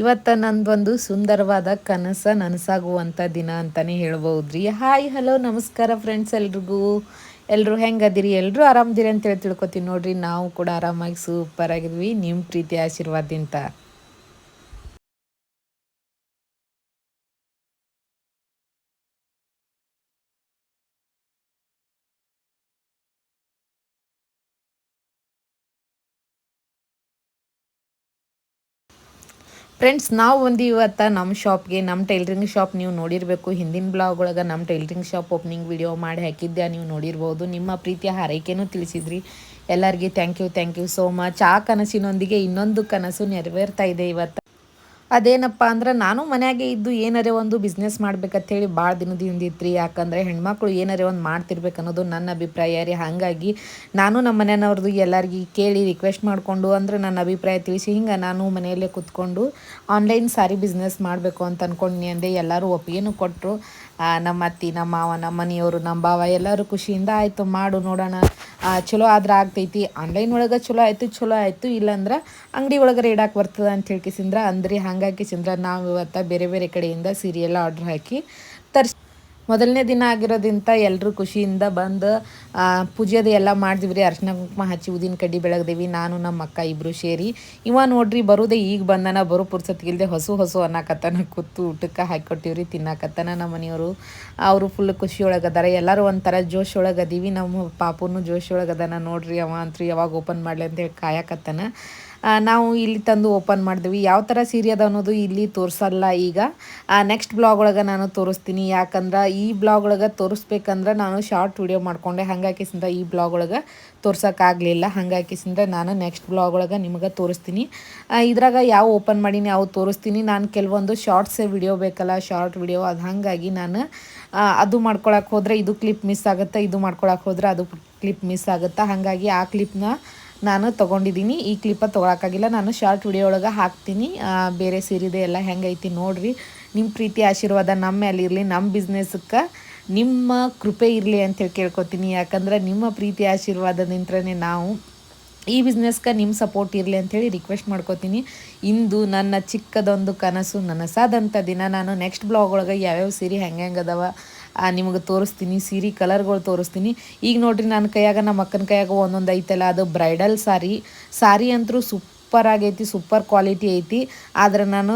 ಇವತ್ತು ನಂದೊಂದು ಸುಂದರವಾದ ಕನಸ ನನಸಾಗುವಂಥ ದಿನ ಅಂತಲೇ ಹೇಳ್ಬೋದ್ರಿ. ಹಾಯ್ ಹಲೋ ನಮಸ್ಕಾರ ಫ್ರೆಂಡ್ಸ್ ಎಲ್ರಿಗೂ. ಎಲ್ಲರೂ ಹೆಂಗದಿರಿ? ಎಲ್ಲರೂ ಆರಾಮದಿರಿ ಅಂತೇಳಿ ತಿಳ್ಕೊತೀನಿ ನೋಡ್ರಿ. ನಾವು ಕೂಡ ಆರಾಮಾಗಿ ಸೂಪರ್ ಆಗಿದ್ವಿ. ನಿಮ್ಮ ಪ್ರೀತಿ ಆಶೀರ್ವಾದಿಂದ ಫ್ರೆಂಡ್ಸ್ ನಾವು ಒಂದು ಇವತ್ತು ನಮ್ಮ ಶಾಪ್ಗೆ ನಮ್ಮ ಟೈಲರಿಂಗ್ ಶಾಪ್ ನೀವು ನೋಡಿರಬೇಕು. ಹಿಂದಿನ ಬ್ಲಾಗ್ ಒಳಗೆ ನಮ್ಮ ಟೈಲರಿಂಗ್ ಶಾಪ್ ಓಪನಿಂಗ್ ವಿಡಿಯೋ ಮಾಡಿ ಹಾಕಿದ್ದೆ ನೀವು ನೋಡಿರ್ಬೋದು. ನಿಮ್ಮ ಪ್ರೀತಿಯ ಹಾರೈಕೆನೂ ತಿಳಿಸಿದ್ರಿ. ಎಲ್ಲರಿಗೆ thank you thank you so much ಆ ಕನಸಿನೊಂದಿಗೆ ಇನ್ನೊಂದು ಕನಸು ನೆರವೇರ್ತಾ ಇದೆ ಇವತ್ತು. ಅದೇನಪ್ಪ ಅಂದ್ರೆ ನಾನು ಮನೆಯಾಗೆ ಇದ್ದು ಏನಾರೇ ಒಂದು ಬಿಸ್ನೆಸ್ ಹೇಳಿ ಭಾಳ ದಿನದಿಂದ ಇತ್ತು ರೀ ಯಾಕಂದರೆ ಹೆಣ್ಮಕ್ಳು ಏನಾರೇ ಒಂದು ಮಾಡ್ತಿರ್ಬೇಕು ಅನ್ನೋದು ನನ್ನ ಅಭಿಪ್ರಾಯ ರೀ. ಹಾಗಾಗಿ ನಾನು ನಮ್ಮ ಮನೆಯವ್ರದ್ದು ಎಲ್ಲರಿಗೆ ಕೇಳಿ ರಿಕ್ವೆಸ್ಟ್ ಮಾಡಿಕೊಂಡು ಅಂದ್ರೆ ನನ್ನ ಅಭಿಪ್ರಾಯ ತಿಳಿಸಿ ಹಿಂಗೆ ನಾನು ಮನೆಯಲ್ಲೇ ಕೂತ್ಕೊಂಡು ಆನ್ಲೈನ್ ಸಾರಿ ಬಿಸ್ನೆಸ್ ಮಾಡಬೇಕು ಅಂತ ಅಂದ್ಕೊಂಡು ಅಂದೆ. ಎಲ್ಲರೂ ಒಪ್ಪಿಗೆನು ಕೊಟ್ಟರು ನಮ್ಮ ಅತ್ತಿ ನಮ್ಮ ಮಾವ ನಮ್ಮ ಮನೆಯವರು ನಮ್ಮ ಭಾವ ಎಲ್ಲರೂ ಖುಷಿಯಿಂದ ಆಯಿತು. ಮಾಡು ನೋಡೋಣ. ಚಲೋ ಆದ್ರೆ ಆಗ್ತೈತಿ. ಆನ್ಲೈನ್ ಒಳಗೆ ಚಲೋ ಆಯಿತು ಚಲೋ ಆಯಿತು, ಇಲ್ಲಾಂದ್ರೆ ಅಂಗಡಿ ಒಳಗೆ ರೇಡಾಕ್ ಬರ್ತದೆ ಅಂತ ಹೇಳ್ಕಿಸಿಂದ್ರೆ ಅಂದ್ರಿ ಹಂಗಾಗಿ ಸಿಂದ್ರ, ನಾವು ಇವತ್ತು ಬೇರೆ ಬೇರೆ ಕಡೆಯಿಂದ ಸೀರಿಯಲ್ ಆರ್ಡ್ರ್ ಹಾಕಿ ತರ್ಸಿ ಮೊದಲನೇ ದಿನ ಆಗಿರೋದಿಂತ ಎಲ್ಲರೂ ಖುಷಿಯಿಂದ ಬಂದು ಪೂಜೆದು ಎಲ್ಲ ಮಾಡಿದ್ವಿ ರೀ. ಅರ್ಶಿನ ಕುಂಕುಮ ಹಚ್ಚಿ ಉದಿನ ಕಡ್ಡಿ ಬೆಳಗ್ದೇವಿ, ನಾನು, ನಮ್ಮ ಅಕ್ಕ ಇಬ್ಬರು ಸೇರಿ. ಇವ ನೋಡ್ರಿ, ಬರೋದೇ ಈಗ ಬಂದನ, ಬರೋ ಪುರ್ಸತ್ಗಿಲ್ದೆ ಹೊಸು ಹೊಸು ಅನ್ನಕತ್ತನ, ಕೂತು ಊಟಕ್ಕೆ ಹಾಕಿಕೊಟ್ಟಿವ್ರಿ ತಿನ್ನಕತ್ತನ ನಮ್ಮ ಮನೆಯವರು. ಅವರು ಫುಲ್ ಖುಷಿ ಅದಾರ. ಎಲ್ಲರೂ ಒಂಥರ ಜೋಶ್ ಒಳಗದೀವಿ ನಮ್ಮ ಪಾಪುನು ಜೋಶ್ ಒಳಗದನ ನೋಡ್ರಿ, ಅವ ಅಂತೂ ಯಾವಾಗ ಓಪನ್ ಮಾಡಲಿ ಅಂತೇಳಿ ಕಾಯಕತ್ತನ. ನಾವು ಇಲ್ಲಿ ತಂದು ಓಪನ್ ಮಾಡಿದ್ವಿ. ಯಾವ ಥರ ಸೀರೆ ಅದ ಅನ್ನೋದು ಇಲ್ಲಿ ತೋರಿಸಲ್ಲ ಈಗ. ನೆಕ್ಸ್ಟ್ ಬ್ಲಾಗ್ ಒಳಗೆ ನಾನು ತೋರಿಸ್ತೀನಿ. ಯಾಕಂದ್ರೆ ಈ ಬ್ಲಾಗ್ ಒಳಗೆ ತೋರಿಸ್ಬೇಕಂದ್ರೆ ನಾನು ಶಾರ್ಟ್ ವಿಡಿಯೋ ಮಾಡಿಕೊಂಡೆ. ಹಂಗಾಕಿಸಿಂದ ಈ ಬ್ಲಾಗ್ ಒಳಗೆ ತೋರ್ಸೋಕ್ಕಾಗಲಿಲ್ಲ ಹಂಗಾಕಿಸಿಂದ ನಾನು ನೆಕ್ಸ್ಟ್ ಬ್ಲಾಗ್ ಒಳಗೆ ನಿಮಗೆ ತೋರಿಸ್ತೀನಿ. ಇದ್ರಾಗ ಯಾವ ಓಪನ್ ಮಾಡೀನಿ ಯಾವ ತೋರಿಸ್ತೀನಿ. ನಾನು ಕೆಲವೊಂದು ಶಾರ್ಟ್ಸ್ ವಿಡಿಯೋ ಬೇಕಲ್ಲ ಶಾರ್ಟ್ ವಿಡಿಯೋ ಅದು ಹಾಗಾಗಿ ನಾನು ಅದು ಮಾಡ್ಕೊಳಕ್ಕೆ ಹೋದರೆ ಇದು ಕ್ಲಿಪ್ ಮಿಸ್ ಆಗುತ್ತೆ, ಇದು ಮಾಡ್ಕೊಳಕ್ಕೆ ಹೋದರೆ ಅದು ಕ್ಲಿಪ್ ಮಿಸ್ ಆಗುತ್ತೆ. ಹಾಗಾಗಿ ಆ ಕ್ಲಿಪ್ನ ನಾನು ತೊಗೊಂಡಿದ್ದೀನಿ. ಈ ಕ್ಲಿಪ್ಪ ತೊಗೊಳಕ್ಕಾಗಿಲ್ಲ. ನಾನು ಶಾರ್ಟ್ ವಿಡಿಯೋ ಒಳಗೆ ಹಾಕ್ತೀನಿ. ಬೇರೆ ಸೀರೆದೆ ಎಲ್ಲ ಹೆಂಗೈತಿ ನೋಡಿರಿ. ನಿಮ್ಮ ಪ್ರೀತಿ ಆಶೀರ್ವಾದ ನಮ್ಮ ಮೇಲೆ ಇರಲಿ ನಮ್ಮ ಬಿಸ್ನೆಸ್ಗೆ ನಿಮ್ಮ ಕೃಪೆ ಇರಲಿ ಅಂತೇಳಿ ಕೇಳ್ಕೊತೀನಿ. ಯಾಕಂದ್ರೆ ನಿಮ್ಮ ಪ್ರೀತಿ ಆಶೀರ್ವಾದದಿಂದನೇ ನಾವು ಈ ಬಿಸ್ನೆಸ್ಗೆ ನಿಮ್ಮ ಸಪೋರ್ಟ್ ಇರಲಿ ಅಂಥೇಳಿ ರಿಕ್ವೆಸ್ಟ್ ಮಾಡ್ಕೋತೀನಿ. ಇಂದು ನನ್ನ ಚಿಕ್ಕದೊಂದು ಕನಸು ನನಸಾದಂಥ ದಿನ. ನಾನು ನೆಕ್ಸ್ಟ್ ಬ್ಲಾಗ್ ಒಳಗೆ ಯಾವ್ಯಾವ ಸೀರೆ ಹೆಂಗೆ ಹೆಂಗೆ ಅದಾವ ನಿಮಗೆ ತೋರಿಸ್ತೀನಿ, ಸೀರೆ ಕಲರ್ಗಳು ತೋರಿಸ್ತೀನಿ. ಈಗ ನೋಡಿರಿ ನನ್ನ ಕೈಯಾಗ, ನಮ್ಮ ಅಕ್ಕನ ಕೈಯಾಗ ಒಂದೊಂದು ಐತಲ್ಲ, ಅದು ಬ್ರೈಡಲ್ ಸಾರಿ. ಸಾರಿ ಅಂತೂ ಸೂಪರ್ ಆಗೈತಿ, ಸೂಪರ್ ಕ್ವಾಲಿಟಿ ಐತಿ. ಆದ್ರೆ ನಾನು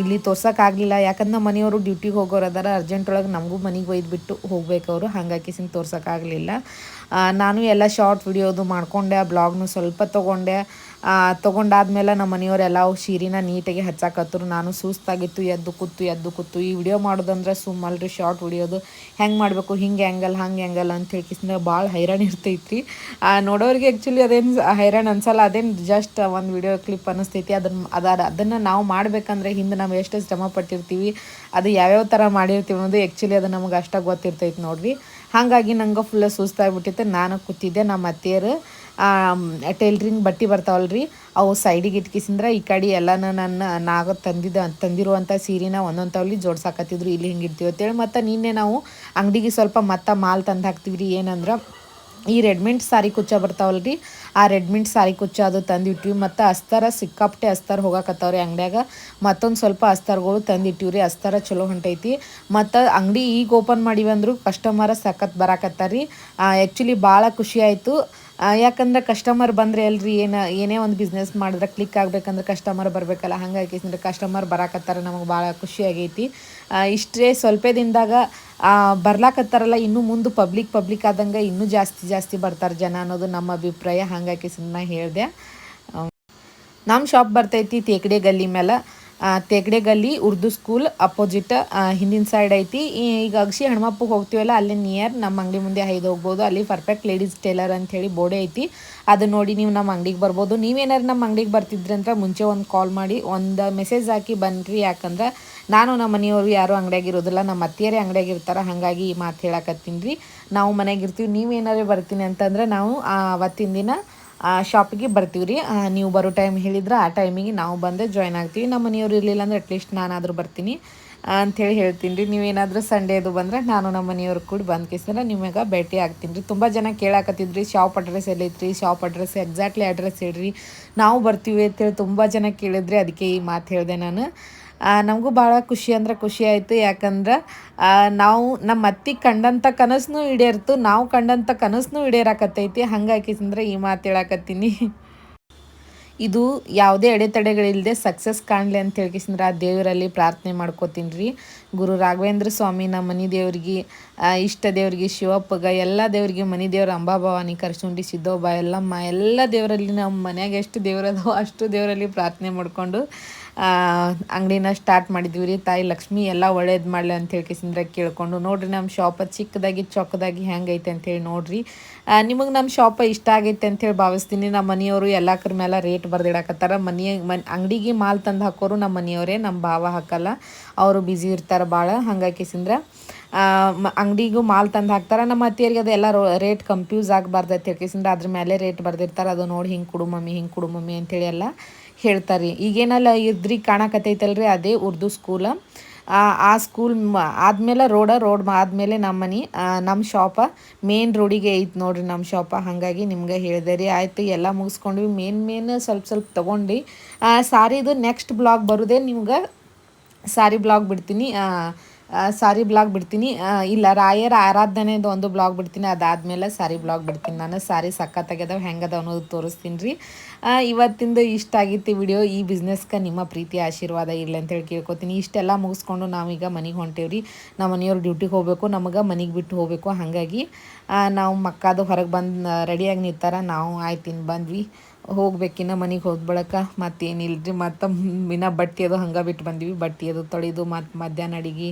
ಇಲ್ಲಿ ತೋರ್ಸೋಕ್ಕಾಗಲಿಲ್ಲ ಯಾಕಂದ್ರೆ ನಮ್ಮ ಮನೆಯವರು ಡ್ಯೂಟಿಗೆ ಹೋಗೋರು ಅದರ, ಅರ್ಜೆಂಟ್ ಒಳಗೆ ನಮಗೂ ಮನೆಗೆ ಒಯ್ದುಬಿಟ್ಟು ಹೋಗ್ಬೇಕು ಅವರು ಹಾಗಾಗಿ ಸಿಂಗ್ ತೋರ್ಸೋಕ್ಕಾಗಲಿಲ್ಲ ನಾನು ಎಲ್ಲ ಶಾರ್ಟ್ ವಿಡಿಯೋದು ಮಾಡಿಕೊಂಡೆ ಬ್ಲಾಗ್ನು ಸ್ವಲ್ಪ ತೊಗೊಂಡೆ. ತೊಗೊಂಡಾದ್ಮೇಲೆ ನಮ್ಮ ಮನೆಯವರೆಲ್ಲ ಸೀರೆನ ನೀಟಾಗಿ ಹಚ್ಚಾಕತ್ತರು ನಾನು ಸುಸ್ತಾಗಿತ್ತು, ಎದ್ದು ಕೂತು ಎದ್ದು ಕೂತು. ಈ ವಿಡಿಯೋ ಮಾಡೋದಂದ್ರೆ ಸುಮ್ಮಲ್ರಿ, ಶಾರ್ಟ್ ವಿಡಿಯೋದು. ಹೆಂಗೆ ಮಾಡಬೇಕು, ಹಿಂಗೆ ಹೆಂಗಲ್ಲ ಹಂಗೆ ಹೆಂಗಲ್ಲ ಅಂತ ಹೇಳ್ಕಿಸಿದ್ರೆ ಭಾಳ ಹೈರಾಣ ಇರ್ತೈತಿ ನೋಡೋರಿಗೆ ಆ್ಯಕ್ಚುಲಿ ಅದೇನು ಹೈರಾಣ ಅನ್ಸಲ್ಲ, ಅದೇನು ಜಸ್ಟ್ ಒಂದು ವಿಡಿಯೋ ಕ್ಲಿಪ್ ಅನ್ನಿಸ್ತೈತಿ. ಅದನ್ನು ಅದಾದ ಅದನ್ನು ನಾವು ಮಾಡಬೇಕಂದ್ರೆ ಹಿಂದೆ ನಾವು ಎಷ್ಟು ಶ್ರಮ ಪಟ್ಟಿರ್ತೀವಿ, ಅದು ಯಾವ್ಯಾವ ಥರ ಮಾಡಿರ್ತೀವಿ ಅನ್ನೋದು ಆ್ಯಕ್ಚುಲಿ ಅದು ನಮ್ಗೆ ಅಷ್ಟಾಗಿ ಗೊತ್ತಿರ್ತೈತಿ ನೋಡಿರಿ. ಹಾಗಾಗಿ ನಂಗೆ ಫುಲ್ ಸುಸ್ತಾಗಿಬಿಟ್ಟಿತ್ತು. ನಾನು ಕೂತಿದ್ದೆ, ನಮ್ಮ ಅತ್ತೆಯರು. ಟೈಲ್ರಿಂಗ್ ಬಟ್ಟೆ ಬರ್ತಾವಲ್ರಿ, ಅವು ಸೈಡಿಗೆ ಇಟ್ಕಿಸಿಂದ್ರೆ ಈ ಕಡೆ ಎಲ್ಲನ ನನ್ನ ನಾಗ ತಂದಿದ್ದ ತಂದಿರುವಂಥ ಸೀರೆನ ಒಂದೊಂದು ತವಲಿ ಜೋಡ್ಸಾಕತ್ತಿದ್ರು. ಇಲ್ಲಿ ಹಿಂಗೆ ಇಡ್ತೀವಿ ಅಂತೇಳಿ ಮತ್ತು ನಿನ್ನೆ ನಾವು ಅಂಗಡಿಗೆ ಸ್ವಲ್ಪ ಮತ್ತೆ ಮಾಲ್ ತಂದು ಹಾಕ್ತೀವಿ ರೀ ಏನಂದ್ರೆ, ಈ ರೆಡ್ಮಿಂಟ್ ಸಾರಿ ಕುಚ್ಚ ಬರ್ತಾವಲ್ರಿ, ಆ ರೆಡ್ಮಿಂಟ್ ಸಾರಿ ಕುಚ್ಚ ಅದು ತಂದಿಟ್ಟಿವಿ ಮತ್ತು ಅಸ್ತರ ಸಿಕ್ಕಾಪಟ್ಟೆ ಅಸ್ತರ ಹೋಗಾಕತ್ತಾವ್ರಿ ಅಂಗಡ್ಯಾಗ. ಮತ್ತೊಂದು ಸ್ವಲ್ಪ ಅಸ್ತರ್ಗಳು ರೀ ಅಸ್ತರ ಚಲೋ ಹೊಂಟೈತಿ. ಮತ್ತು ಅಂಗಡಿ ಈಗ ಓಪನ್ ಮಾಡಿವಂದ್ರು ಕಸ್ಟಮರ ಸಖತ್ ಬರಾಕತ್ತಾರ. ಆ್ಯಕ್ಚುಲಿ ಭಾಳ ಖುಷಿ ಆಯಿತು. ಯಾಕಂದ್ರೆ ಕಸ್ಟಮರ್ ಬಂದರೆ ಅಲ್ರಿ ಏನು, ಏನೇ ಒಂದು ಬಿಸ್ನೆಸ್ ಮಾಡಿದ್ರೆ ಕ್ಲಿಕ್ ಆಗಬೇಕಂದ್ರೆ ಕಸ್ಟಮರ್ ಬರಬೇಕಲ್ಲ, ಹಾಗಾಗಿ ಕಸ್ಟಮರ್ ಬರಾಕತ್ತಾರ, ನಮಗೆ ಭಾಳ ಆಗೈತಿ. ಇಷ್ಟೇ ಸ್ವಲ್ಪ ದಿನದಾಗ ಬರ್ಲಾಕತ್ತಾರಲ್ಲ, ಇನ್ನೂ ಮುಂದೆ ಪಬ್ಲಿಕ್ ಪಬ್ಲಿಕ್ ಆದಂಗೆ ಇನ್ನೂ ಜಾಸ್ತಿ ಜಾಸ್ತಿ ಬರ್ತಾರೆ ಜನ ಅನ್ನೋದು ನಮ್ಮ ಅಭಿಪ್ರಾಯ, ಹಾಗಾಗಿ ಸುಮ್ಮನೆ ಹೇಳಿದೆ. ನಮ್ಮ ಶಾಪ್ ಬರ್ತೈತಿ, ತೇಕಡೆ ಗಲ್ಲಿ ಮೇಲೆ ತೆಗಡೆ ಗಲ್ಲಿ ಉರ್ದು ಸ್ಕೂಲ್ ಅಪೋಸಿಟ್ ಹಿಂದಿನ ಸೈಡ್ ಐತಿ. ಈಗ ಅಗಸಿ ಹಣಮಪ್ಪಗೆ ಹೋಗ್ತೀವಲ್ಲ, ಅಲ್ಲಿ ನಿಯರ್ ನಮ್ಮ ಅಂಗಡಿ ಮುಂದೆ ಐದು ಹೋಗ್ಬೋದು. ಅಲ್ಲಿ ಪರ್ಫೆಕ್ಟ್ ಲೇಡೀಸ್ ಟೇಲರ್ ಅಂತ ಹೇಳಿ ಬೋರ್ಡೆ ಐತಿ. ಅದು ನೋಡಿ ನೀವು ನಮ್ಮ ಅಂಗಡಿಗೆ ಬರ್ಬೋದು. ನೀವೇನಾರು ನಮ್ಮ ಅಂಗಡಿಗೆ ಬರ್ತಿದ್ರಿ ಅಂತ ಮುಂಚೆ ಒಂದು ಕಾಲ್ ಮಾಡಿ, ಒಂದು ಮೆಸೇಜ್ ಹಾಕಿ ಬನ್ನಿರಿ ಯಾಕಂದ್ರೆ ನಾನು ನಮ್ಮ ಮನೆಯವರು ಯಾರು ಅಂಗಡಿಯಾಗಿರೋದಿಲ್ಲ ನಮ್ಮ ಅತ್ತಿಯರೇ ಅಂಗಡಿಯಾಗಿರ್ತಾರೆ ಹಾಗಾಗಿ ಈ ಮಾತು ಹೇಳಕತ್ತೀನಿ ರೀ. ನಾವು ಮನೆಯಾಗಿರ್ತೀವಿ ನೀವೇನಾರು ಬರ್ತೀನಿ ಅಂತಂದ್ರೆ ನಾವು ಅವತ್ತಿನ ದಿನ ಶಾಪಿಗೆ ಬರ್ತೀವಿ ರೀ. ನೀವು ಬರೋ ಟೈಮ್ ಹೇಳಿದ್ರೆ ಆ ಟೈಮಿಗೆ ನಾವು ಬಂದು ಜಾಯ್ನ್ ಆಗ್ತೀವಿ. ನಮ್ಮ ಮನೆಯವ್ರು ಇರಲಿಲ್ಲ ಅಂದ್ರೆ ಅಟ್ಲೀಸ್ಟ್ ನಾನಾದರೂ ಬರ್ತೀನಿ. ಅಂಥೇಳಿ ಹೇಳ್ತೀನಿ ರೀ. ನೀವೇನಾದರೂ ಸಂಡೇ ಬಂದರೆ ಬಂದ್ರೆ ನಾನು ನಮ್ಮ ಮನೆಯವ್ರು ಕೂಡ ಬಂದು ಕೇಸಿಂದ್ರೆ ನಿಮಗೆ ಭೇಟಿ ಆಗ್ತೀನಿ ರೀ. ತುಂಬ ಜನ ಕೇಳಾಕತ್ತಿದ್ರಿ ಶಾಪ್ ಅಡ್ರೆಸ್ ಎಲ್ಲೈತ್ರಿ ಶಾಪ್ ಅಡ್ರೆಸ್ ಎಕ್ಸಾಕ್ಟ್ಲಿ ಅಡ್ರೆಸ್ ಹೇಳ್ರಿ. ನಾವು ಬರ್ತೀವಿ ಅಂತೇಳಿ ತುಂಬ ಜನ ಕೇಳಿದ್ರಿ. ಅದಕ್ಕೆ ಈ ಮಾತು ಹೇಳಿದೆ ನಾನು. ನಮಗೂ ಭಾಳ ಖುಷಿ ಅಂದ್ರೆ ಖುಷಿ ಆಯಿತು. ಯಾಕಂದ್ರೆ ನಾವು ನಮ್ಮ ಅತ್ತಿ ಕಂಡಂಥ ಕನಸನ್ನೂ ಈಡೇರ್ತು, ನಾವು ಕಂಡಂಥ ಕನಸನ್ನು ಈಡೇರಾಕತ್ತೈತಿ. ಹಂಗಾಕಿಸಂದ್ರೆ ಈ ಮಾತು ಹೇಳಾಕತ್ತೀನಿ. ಇದು ಯಾವುದೇ ಅಡೆತಡೆಗಳಿಲ್ಲದೆ ಸಕ್ಸಸ್ ಕಾಣಲಿ ಅಂತ ಹೇಳ್ಕಿಸಂದ್ರೆ ಆ ದೇವರಲ್ಲಿ ಪ್ರಾರ್ಥನೆ ಮಾಡ್ಕೋತೀನಿ ರೀ ಗುರು ರಾಘವೇಂದ್ರ ಸ್ವಾಮಿ ನಮ್ಮ ಮನೆ ದೇವ್ರಿಗೆ ಇಷ್ಟ ದೇವ್ರಿಗೆ, ಶಿವಪ್ಪಗ, ಎಲ್ಲ ದೇವ್ರಿಗೆ ಮನೆ ದೇವ್ರ ಅಂಬಾಭವಾನಿ ಕರ್ಸುಂಡಿ ಸಿದ್ದೋಬ ಎಲ್ಲಮ್ಮ, ಎಲ್ಲ ದೇವರಲ್ಲಿ ನಮ್ಮ ಮನ್ಯಾಗ ಎಷ್ಟು ದೇವ್ರದೋ ಅಷ್ಟು ದೇವರಲ್ಲಿ ಪ್ರಾರ್ಥನೆ ಮಾಡಿಕೊಂಡು ಅಂಗಡಿನ ಸ್ಟಾರ್ಟ್ ಮಾಡಿದ್ವಿ ರೀ. ತಾಯಿ ಲಕ್ಷ್ಮಿ, ಎಲ್ಲ ಒಳ್ಳೇದು ಮಾಡಲಿ ಅಂತ ಹೇಳ್ಕಿಸಿಂದ್ರೆ ಕೇಳ್ಕೊಂಡು, ನೋಡ್ರಿ ನಮ್ಮ ಶಾಪ ಚಿಕ್ಕದಾಗಿ ಚೊಕ್ಕದಾಗಿ ಹೆಂಗೈತೆ ಅಂತೇಳಿ ನೋಡ್ರಿ. ನಿಮಗೆ ನಮ್ಮ ಶಾಪ ಇಷ್ಟ ಆಗೈತೆ ಅಂತೇಳಿ ಭಾವಿಸ್ತೀನಿ. ನಮ್ಮ ಮನೆಯವರು ಎಲ್ಲಕ್ರ ಮೇಲೆ ರೇಟ್ ಬರ್ದಿಡಕತ್ತಾರ. ಮನೆ ಮನ್, ಅಂಗಡಿಗೆ ಮಾಲ್ ತಂದು ಹಾಕೋರು ನಮ್ಮ ಮನೆಯವರೇ, ನಮ್ಮ ಭಾವ ಹಾಕಲ್ಲ. ಅವರು ಬ್ಯುಸಿ ಇರ್ತಾರೆ. ಭಾಳ ಹಂಗಾಕಿಸಿಂದ್ರೆ ಅಂಗಡಿಗೂ ಮಾಲ್ ತಂದು ಹಾಕ್ತಾರೆ. ನಮ್ಮ ಅತ್ತಿಯರಿಗೆ ಅದೆಲ್ಲ ರೇಟ್ ಕಂಪ್ಯೂಸ್ ಆಗಬಾರ್ದು ಅಂತ ಅದ್ರ ಮೇಲೆ ರೇಟ್ ಬರ್ದಿರ್ತಾರೆ. ಅದು ನೋಡಿ ಹಿಂಗೆ ಕೊಡು ಮಮ್ಮಿ, ಹಿಂಗೆ ಕೊಡು ಮಮ್ಮಿ ಅಂಥೇಳಿ ಎಲ್ಲ ಹೇಳ್ತಾರೆ. ರೀ ಈಗೇನಲ್ಲ ಇದ್ರಿ ಕಾಣಕತ್ತೈತಲ್ರಿ, ಅದೇ ಉರ್ದು ಸ್ಕೂಲ ಆ ಸ್ಕೂಲ್ ಆದಮೇಲೆ ರೋಡ ರೋಡ್ ಆದಮೇಲೆ ನಮ್ಮ ಮನೆ ನಮ್ಮ ಶಾಪ ಮೇನ್ ರೋಡಿಗೆ ಐತೆ ನೋಡ್ರಿ ನಮ್ಮ ಶಾಪ ಹಾಗಾಗಿ ನಿಮ್ಗೆ ಹೇಳಿದೆ ರೀ. ಆಯ್ತು, ಎಲ್ಲ ಮುಗಿಸ್ಕೊಂಡ್ವಿ. ಮೇನ್ ಮೇನ್ ಸ್ವಲ್ಪ ಸ್ವಲ್ಪ ತೊಗೊಂಡು ಸಾರಿದು ನೆಕ್ಸ್ಟ್ ಬ್ಲಾಗ್ ಬರೋದೇ ನಿಮ್ಗೆ ಸಾರಿ ಬ್ಲಾಗ್ ಬಿಡ್ತೀನಿ ಸಾರಿ ಬ್ಲಾಗ್ ಬಿಡ್ತೀನಿ ಇಲ್ಲ, ರಾಯರ ಆರಾಧನೆದು ಒಂದು ಬ್ಲಾಗ್ ಬಿಡ್ತೀನಿ, ಅದಾದಮೇಲೆ ಸಾರಿ ಬ್ಲಾಗ್ ಬಿಡ್ತೀನಿ ನಾನು. ಸಾರಿ ಸಖತ್ತಾಗ್ಯದವ ಹೆಂಗದ ಅನ್ನೋದು ತೋರಿಸ್ತೀನಿ ರೀ ಇವತ್ತಿಂದ ಇಷ್ಟ ಆಗಿತ್ತು ವಿಡಿಯೋ, ಈ ಬಿಸ್ನೆಸ್ಗೆ ನಿಮ್ಮ ಪ್ರೀತಿ, ಆಶೀರ್ವಾದ ಇರಲಿ ಅಂತೇಳಿ ಕೇಳ್ಕೊತೀನಿ. ಇಷ್ಟೆಲ್ಲ ಮುಗಿಸ್ಕೊಂಡು ನಾವೀಗ ಮನೆಗೆ ಹೊಂಟೇವ್ರಿ. ನಮ್ಮ ಮನೆಯವ್ರು ಡ್ಯೂಟಿಗೆ ಹೋಗಬೇಕು, ನಮಗೆ ಮನೆಗೆ ಬಿಟ್ಟು ಹೋಗಬೇಕು. ಹಾಗಾಗಿ ನಾವು ಮಕ್ಕದು ಹೊರಗೆ ಬಂದು, ರೆಡಿಯಾಗಿ ನಿಂತಾರ, ನಾವು ಆಯ್ತು ಬಂದ್ವಿ. ಹೋಗ್ಬೇಕಿನ್ನ ಮನೆಗೆ ಹೋದ ಬಳಕ ಮತ್ತೇನಿಲ್ರಿ? ಮತ್ತು ಇನ್ನ ಬಟ್ಟೆ ಅದು ಹಂಗೆ ಬಿಟ್ಟು ಬಂದ್ವಿ. ಬಟ್ಟೆ ಅದು ತೊಳೆದು ಮತ್ತು ಮಧ್ಯಾಹ್ನ ಅಡಿಗೆ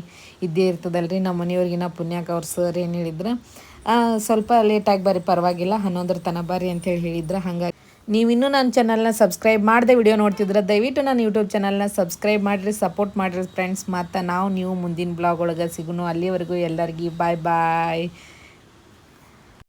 ಇದ್ದೇ ಇರ್ತದಲ್ರಿ. ನಮ್ಮ ಮನೆಯವ್ರಿಗಿನ್ನ ಪುಣ್ಯಾಕ ಅವ್ರ ಸರ್ ಏನು ಹೇಳಿದ್ರು ಸ್ವಲ್ಪ ಲೇಟಾಗಿ ಬರ್ರಿ, ಪರವಾಗಿಲ್ಲ, ಹನ್ನೊಂದರ ತನ ಬರ್ರಿ ಅಂತೇಳಿ ಹೇಳಿದ್ರು. ಹಂಗಾಗಿ ನೀವಿನ್ನೂ ನನ್ನ ಚಾನಲ್ನ ಸಬ್ಸ್ಕ್ರೈಬ್ ಮಾಡದೆ ವಿಡಿಯೋ ನೋಡ್ತಿದ್ರೆ, ದಯವಿಟ್ಟು ನನ್ನ ಯೂಟ್ಯೂಬ್ ಚಾನಲ್ನ ಸಬ್ಸ್ಕ್ರೈಬ್ ಮಾಡಿರಿ ಸಪೋರ್ಟ್ ಮಾಡಿರಿ ಫ್ರೆಂಡ್ಸ್ ಮತ್ತು ನಾವು ನೀವು ಮುಂದಿನ ಬ್ಲಾಗ್ ಒಳಗೆ ಸಿಗೋಣ ಅಲ್ಲಿವರೆಗೂ ಎಲ್ಲರಿಗೂ ಬಾಯ್ ಬಾಯ್